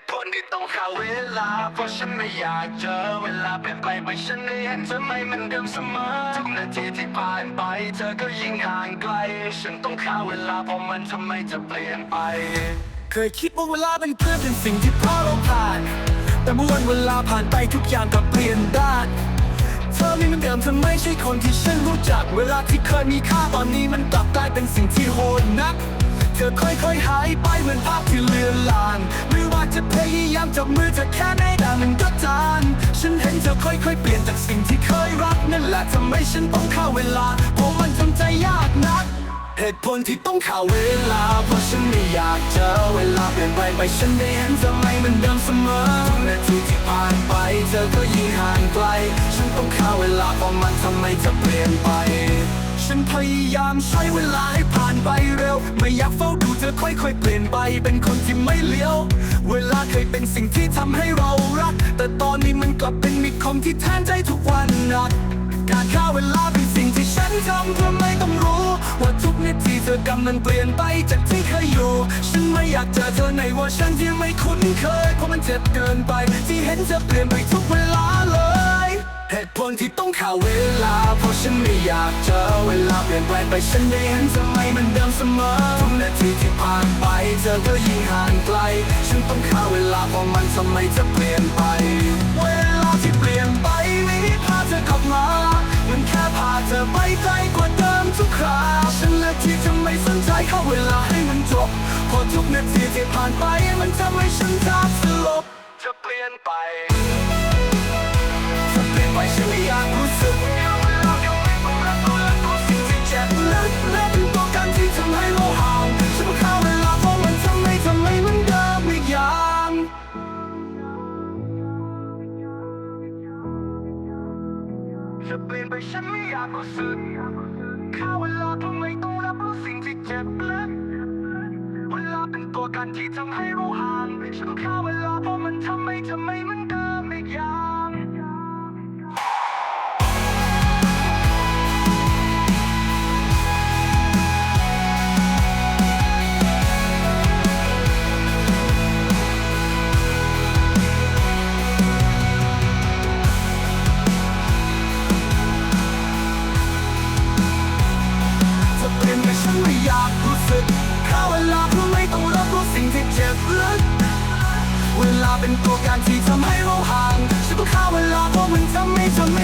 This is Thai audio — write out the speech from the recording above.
ตุผลที่ต้องข้าเวลา เพราะฉันไม่อยากเจอเวลาเปลี่ยนไปไม่ฉันได้เห็นเธอไม่เหมือนเดิมเสมอทุกนาทีที่ผ่านไป เธอก็ยิ่งห่างไกล ฉันต้องข้าเวลาเพราะมันทำไมจะเปลี่ยนไป เคยคิดว่าเวลาเป็นเพื่อนเป็นสิ่งที่พาเราผ่าน แต่เมื่อวันเวลาผ่านไปทุกอย่างก็เปลี่ยนด้านเธอไม่เหมือนเดิมเธอไม่ใช่คนที่ฉันรู้จัก เวลาที่เคยมีค่าตอนนี้มันกลับกลายเป็นสิ่งที่โหดนัก เธอค่อยๆหายไปเหมือนภาพที่เลือนลางไม่ว่าจะพยายามจับมือเธอแค่ไหนแต่มันก็จานฉันเห็นเธอค่อยๆเปลี่ยนจากสิ่งที่เคยรักนั่นแหละทำให้ฉันต้องเข้าเวลาเพราะมันทำใจยากนักเหตุผลที่ต้องข้าเวลา เพราะฉันไม่อยากเจอเวลาเปลี่ยนไปไปฉันได้เห็นเธอไม่เหมือนเดิมเสมอทุกนาทีที่ผ่านไป เธอก็ยิ่งห่างไกล ฉันต้องข้าเวลาเพราะมันทำไมจะเปลี่ยนไป ฉันพยายามใช้เวลาให้ผ่านไปเร็ว ไม่อยากเฝ้าดูเธอค่อยๆเปลี่ยนไป เป็นคนที่ไม่เลี้ยว เวลาเคยเป็นสิ่งที่ทำให้เรารัก แต่ตอนนี้มันกลับเป็นมิตรคมที่แทนใจทุกวันหนัก การฆ่าเวลาเป็นสิ่งที่ฉันทำเพื่อไม่ต้องรู้ ว่าทุกนาทีเธอกำลังเปลี่ยนไปจากที่เคยอยู่ ฉันไม่อยากเจอเธอในเวอร์ชันที่ไม่คุ้นเคย เพราะมันเจ็บเกินไป ที่เห็นเธอเปลี่ยนไป เหตุผลที่ต้องข้าเวลา เพราะฉันไม่อยากเจอเวลาเปลี่ยนแปลงไปฉันได้เห็นเธอไม่มือนเดิมเสมอทุกนาทีที่ผ่านไปเธอก็ยิ่งห่างไกล ฉันต้องข้าเวลาเพราะมันทำไมจะเปลี่ยนไป เวลาที่เปลี่ยนไปไม่ได้พาเธอกลับมา มันแค่พาเธอไปไกลกว่าเดิมทุกคราฉันเลือกที่จะไม่สนใจเข้าเวลาให้มันจบเพราะทุกนาทีที่ผ่านไปมันทำให้ฉัน จะเปลี่ยนไปฉันไม่อยากรู้สึกค่าเวลาทำไมต้องรับรู้สิ่งที่เจ็บเล็กเวลาเป็นตัวการที่ทำให้รู้ห่างฉันค่าเวลาเพราะมันทำให้จำไม่เหมือนเดิม บลึกเวลาเป็นตัวการที่ทำให้เราห่างฉันต้องฆ่าเวลาเพราะมันทำให้ทำให้มัน